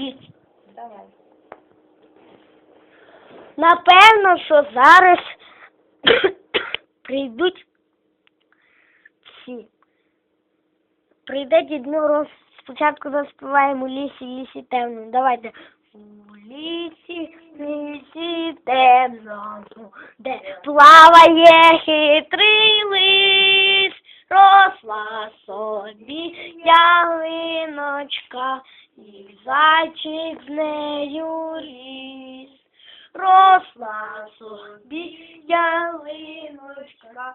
Їсть. Давай. Напевно, що зараз прийдуть всі. Прийде Дід Мороз. Спочатку заспіваємо лісі, лісі темно. Давайте. У лісі, лісі темно, де плаває хитрий зайчик з нею ріс. Росла собі ялиночка,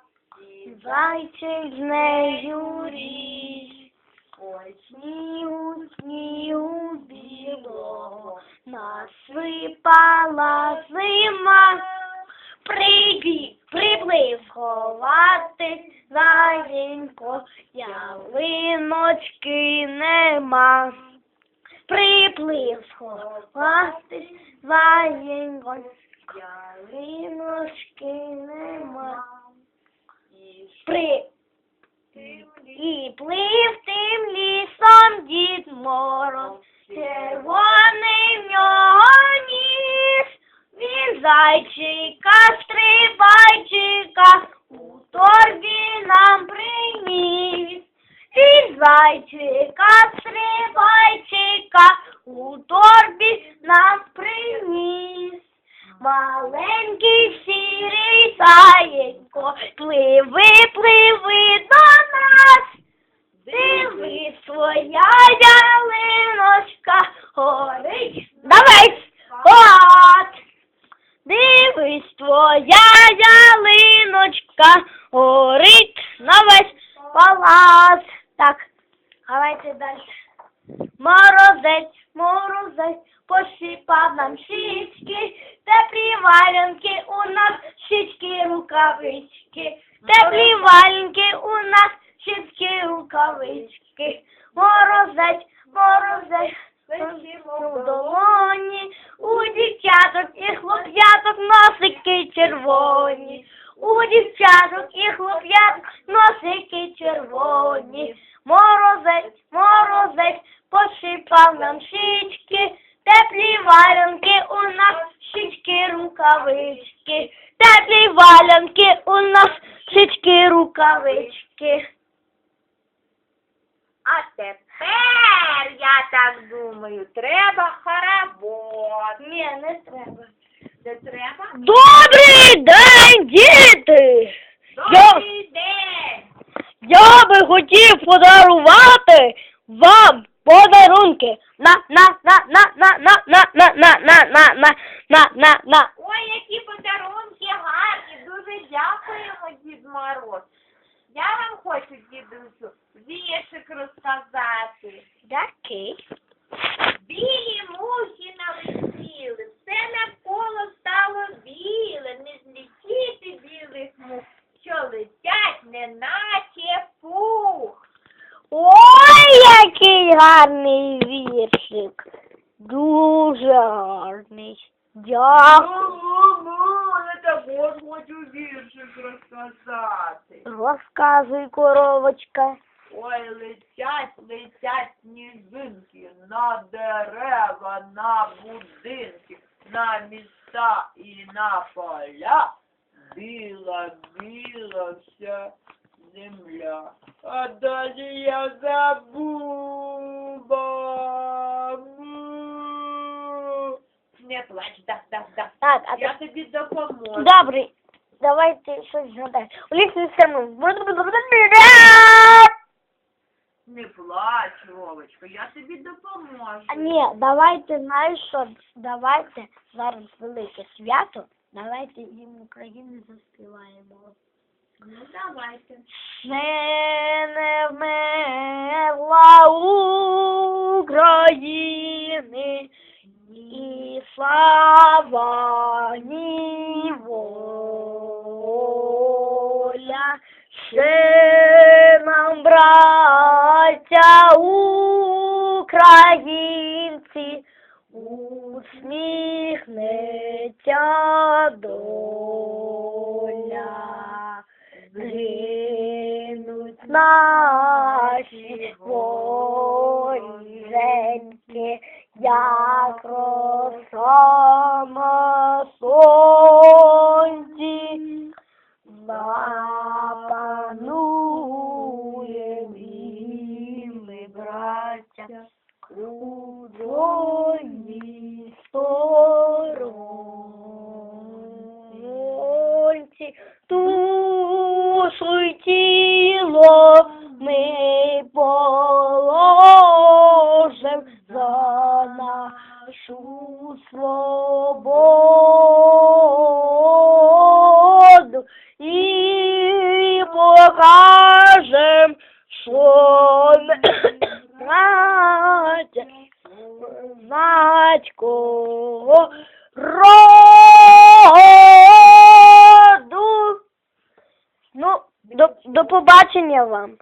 зайчик з нею ріс. Ой, снігу, снігу білого, насипала зима. Прибіг, приплив ховати заєнько, ялиночки нема. Приплив сховати заєнько, ялиночки нема. При... І плив тим лісом дід Мороз, червоний в нього ніс, він зайчика, стрибайчика, у торбі нам приніс. Він зайчика, стрибайчика, у торбі нам приніс. Маленький сірий заєнько, пливи, пливи до нас. Диви, своя ялиночка горить. Давай, от. Дивись, твоя ялиночка горить на весь палац. Так, давайте далі. Морозець, морозець, посипав нам щічки, теплі валянки у нас, щічки, рукавички, теплі валянки у нас, щічки, рукавички. Морозець, морозець, у долоні, у дівчаток і хлоп'яток носики червоні. У дівчаток і хлоп'яток носики червоні. Морозець, морозець, посипав нам щічки, теплі валянки у нас, щічки, рукавички, теплі валянки у нас, щічки, рукавички. А тепер, я так думаю, треба хоровод. Ні, не треба. Не треба? Добрий день, діти! Я, Добрий день! я би хотів подарувати вам подарунки. На, на, на, на, на, на, на, на, на, на, на, на, на, на, на. Ой, які подарунки гарні, дуже дякуємо, Дід Мороз. Я вам хочу, дідусю, віршик розказати. Який? Білі мухи налетіли, все навколо стало біле, не злетіти білих мух, що летять, неначе пух. Ой, який гарний віршик. Дуже гарний. Дякую. я також хочу віршик розказати. Розказуй, коровочка. Ой, летять, летять сніжинки на дерева, на будинки, на міста і на поля. Біла, біла вся земля. А далі я забула. Плач, да, да, да. Так, а Я тобі допоможу. Добре, давайте щось згадаємо. У лісі стерну. Не плач, Вовочка, я тобі допоможу. А ні, давайте, знаєш що, давайте зараз велике свято, давайте їм України заспіваємо. Ну, давайте. Ще не вмерла України, слава, ні воля, ще нам, браття українці, усміхнеться доля. Гинуть наші воїнки, покажем, що ми браття батького роду. Ну, до, до побачення вам.